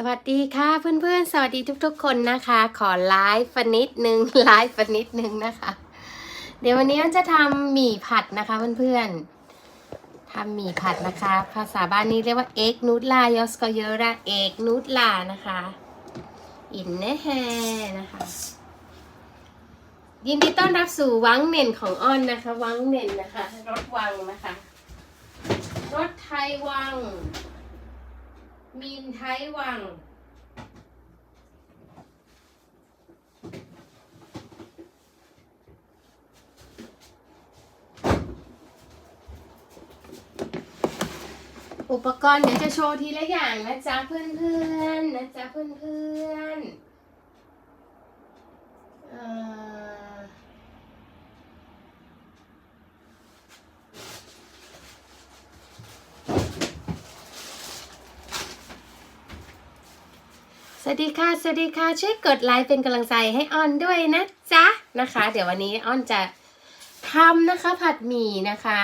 สวัสดีค่ะเพื่อนๆ สวัสดีทุกๆ คนนะคะ ขอไลฟ์ฟันนิดนึงไลฟ์ฟันนิดนึงนะคะ เดี๋ยววันนี้มันจะทำหมี่ผัดนะคะเพื่อนๆทำหมี่ผัดนะคะ ภาษาบ้านนี้เรียกว่าเอ็กนูดลายอสกเยอระเอ็กนูดลานะคะอินเนแฮนะคะยินดีต้อนรับสู่วังเน่นของอ้อนนะคะวังเน่นนะคะรถวังนะคะรถไทยวัง มีนไทยวัง อุปกรณ์เดี๋ยวจะโชว์ทีละอย่างนะจ๊ะเพื่อนๆนะจ๊ะเพื่อนๆ วัสดีค่ะ สวัสดีค่ะ ช่วยกดไลค์เป็นกำลังใจให้ออนด้วยนะจ๊ะนะคะ เดี๋ยววันนี้ออนจะทำนะคะ ผัดหมี่นะคะ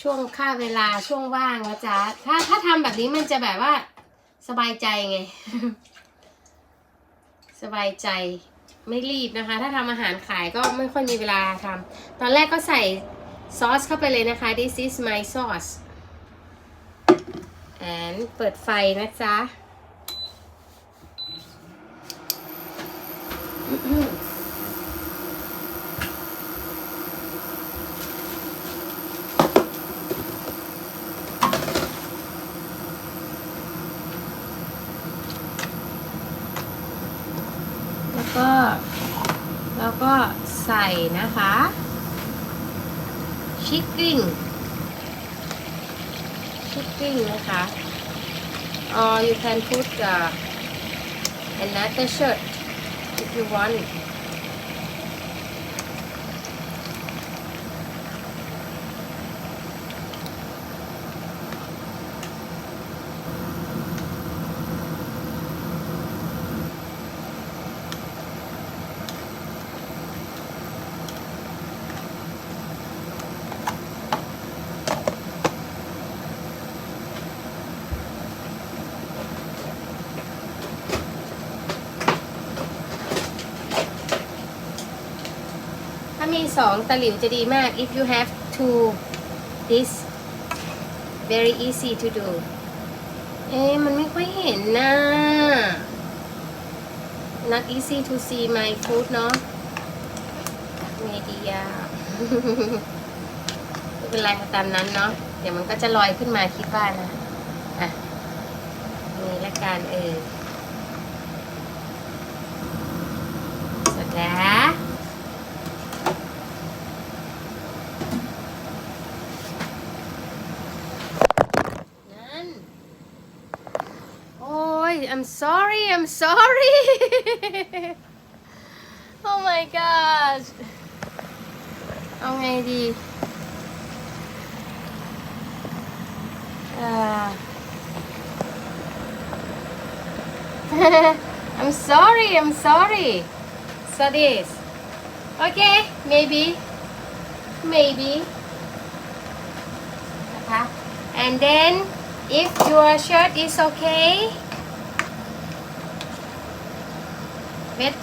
ช่วงค่าเวลาช่วงว่างนะจ๊ะถ้าถ้าทำแบบนี้มันจะแบบว่า สบายใจไง สบายใจไม่รีบนะคะ ถ้าทำอาหารขายก็ไม่ค่อยมีเวลาทำตอนแรกก็ใส่ซอสเข้าไปเลยนะคะ this is my sauce and เปิดไฟนะจ๊ะ แล้วก็ แล้วก็ใส่นะคะ ชิคกิ้งชิคกิ้งนะคะ or you can put uh, another shirt if you want ถ้ามีสองตะหลิวจะดีมาก if you have to this very easy to do เอ๊มันไม่ค่อยเห็นนะ not easy to see my food เนาะไงดีอะไม่เป็นไรตามนั้นเนาะ เดี๋ยวมันก็จะลอยขึ้นมาคิดว่านะ อะนี่ละกันเออเสร็จแล้ว I'm sorry I'm sorry oh my gosh เอาไงดีอ่า I'm sorry I'm sorry so this okay maybe maybe นะคะ and then if your shirt is okay wet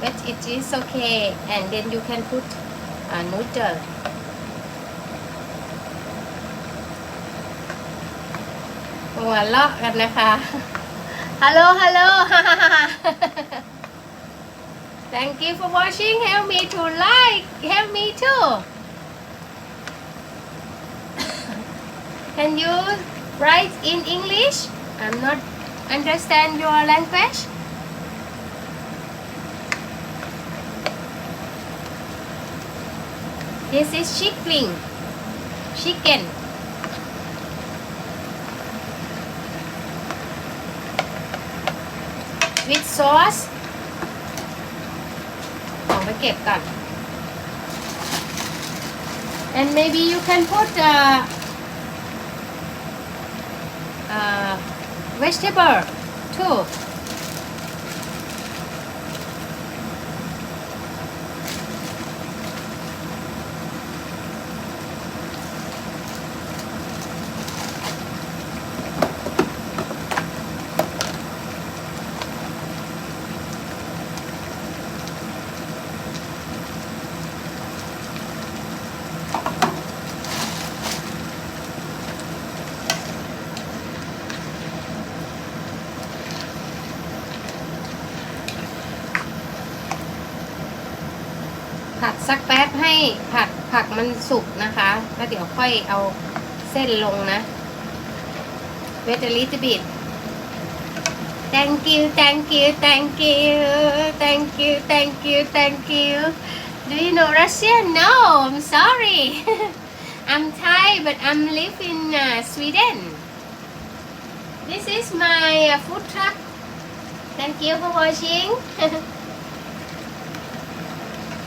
wet it is okay and then you can put a noodle หัวเราะกันนะคะ ฮัลโหล ฮัลโหล Thank you for watching. Help me to like. Help me too. Can you write in English? I'm not understand your language. This is chicken. Chicken. With sauce. เอาไปเก็บก่อน and maybe you can put uh, uh, vegetable too. สักแป๊บให้ผัดผักมันสุกนะคะแล้วเดี๋ยวค่อยเอาเส้นลงนะ Wait a little bit Thank you thank you thank you thank you thank you thank you Do you know Russian? No I'm sorry I'm Thai but I'm live in uh, Sweden This is my uh, food truck Thank you for watching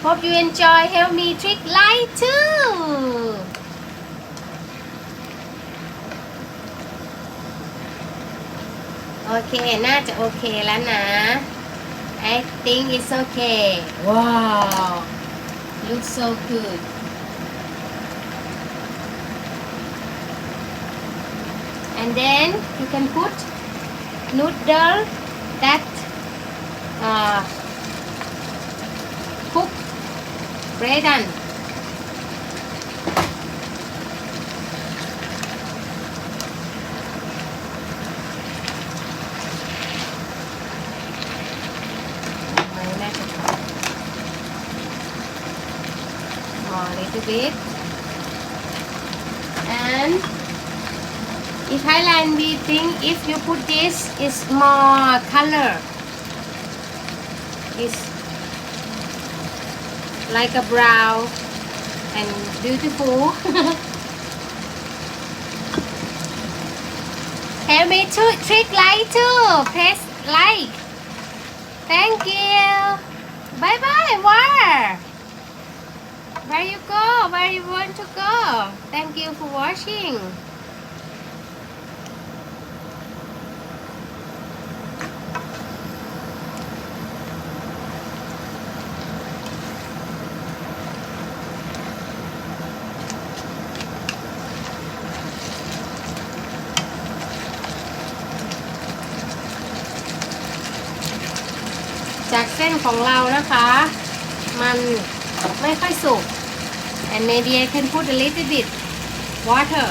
Hope you enjoy Help me trick light too โอเค น่าจะโอเคแล้วนะ I think it's okay Wow looks so good and then you can put noodle that uh, cook Bredan. little bit and in Thailand we think if you put this is more color is like a brow and beautiful. Help me to trick like too press like. Thank you. Bye bye where where you go? Where you want to go? Thank you for watching จากเส้นของเรานะคะ มันไม่ค่อยสุก and maybe I can put a little bit water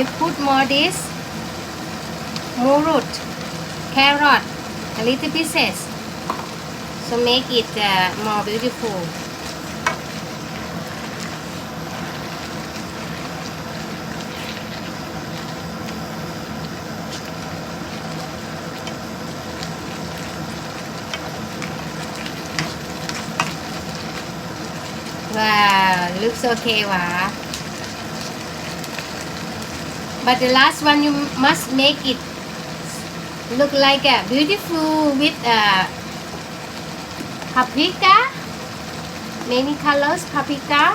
we put more this more root carrot a little pieces so make it uh, more beautiful Wow, looks okay, wow but the last one you must make it look like a beautiful with uh, paprika many colors paprika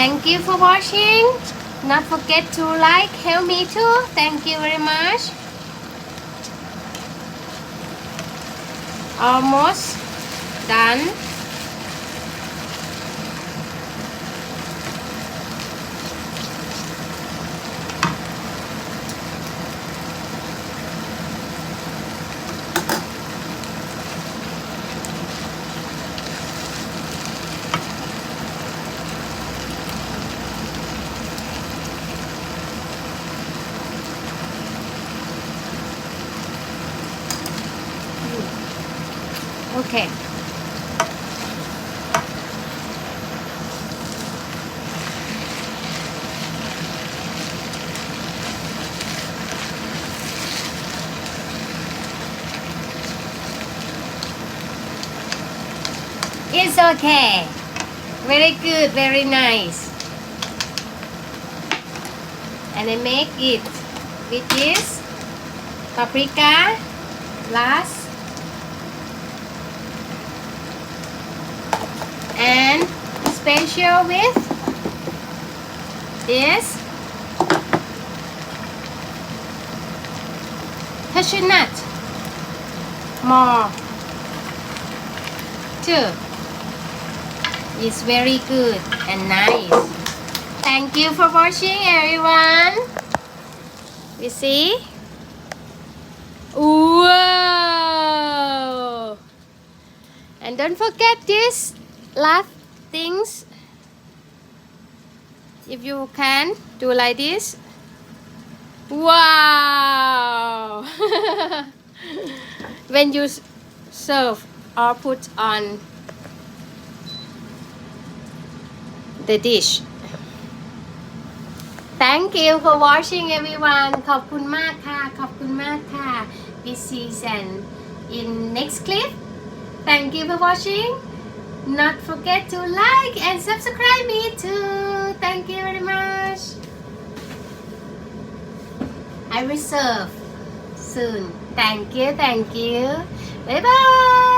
Thank you for watching. Not forget to like, help me too. Thank you very much. Almost done. Okay It's okay. Very good, very nice. And I make it with this paprika last and special with this cashew nut more. Too it's very good and nice. Thank you for watching everyone. You see. Whoa! And don't forget this last things. If you can, do like this. Wow! when you s- serve or put on the dish. Thank you for watching everyone ขอบคุณมากค่ะ ขอบคุณมากค่ะ We see you in next clip Thank you for watching Not forget to like and subscribe me too. Thank you very much. I will serve soon. Thank you, thank you. Bye bye